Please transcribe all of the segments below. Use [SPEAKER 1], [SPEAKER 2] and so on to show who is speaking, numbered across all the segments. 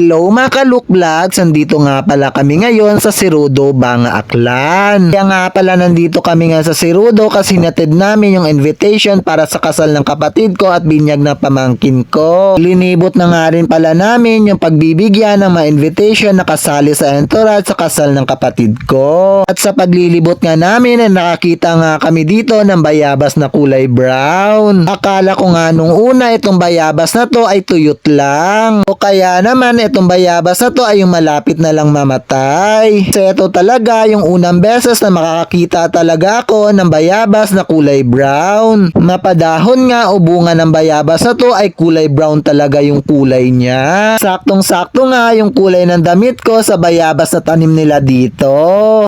[SPEAKER 1] Hello mga kaluk vlogs, nandito nga pala kami ngayon sa Sirudo, Banga Aklan. Kaya nga pala nandito kami nga sa Sirudo kasi natid namin yung invitation para sa kasal ng kapatid ko at binyag ng pamangkin ko. Linibot na nga rin pala namin yung pagbibigyan ng mga invitation na kasali sa entourage sa kasal ng kapatid ko. At sa paglilibot nga namin ay nakakita nga kami dito ng bayabas na kulay brown. Akala ko nga nung una itong bayabas na to ay tuyot lang. O kaya naman itong bayabas na to ay yung malapit na lang mamatay. Kasi ito talaga yung unang beses na makakakita talaga ako ng bayabas na kulay brown. Mapadahon nga o bunga ng bayabas na to ay kulay brown talaga yung kulay niya. Saktong-sakto nga yung kulay ng damit ko sa bayabas na tanim nila dito.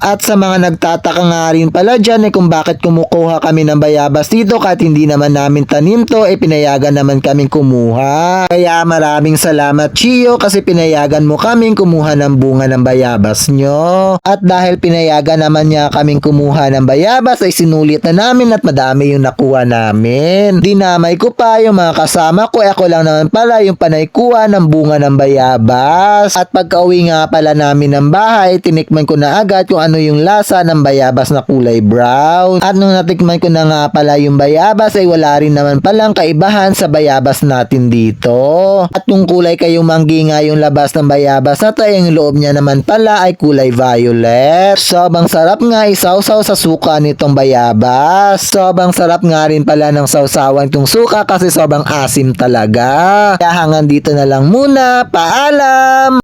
[SPEAKER 1] At sa mga nagtataka nga rin pala dyan eh kung bakit kumukuha kami ng bayabas dito kahit hindi naman namin tanim to eh pinayagan naman kaming kumuha. Kaya maraming salamat Chio kasi pinayagan mo kaming kumuha ng bunga ng bayabas nyo. At dahil pinayagan naman niya kaming kumuha ng bayabas ay sinulit na namin at madami yung nakuha namin. Dinamay ko pa yung mga kasama ko ako lang naman pala yung panay kuha ng bunga ng bayabas. At pagka-uwi nga pala namin ng bahay, tinikman ko na agad kung ano yung lasa ng bayabas na kulay brown. At nung natikman ko na nga pala yung bayabas ay wala rin naman palang kaibahan sa bayabas natin dito. At yung kulay kayong manggi nga yung labas ng bayabas ay yung loob niya naman pala ay kulay violet. Sobrang sarap nga isawsaw sa suka nitong bayabas. Sobrang sarap nga rin pala ng sausawan itong suka kasi sobrang asim talaga. Kaya hanggang dito na lang muna. Paalam!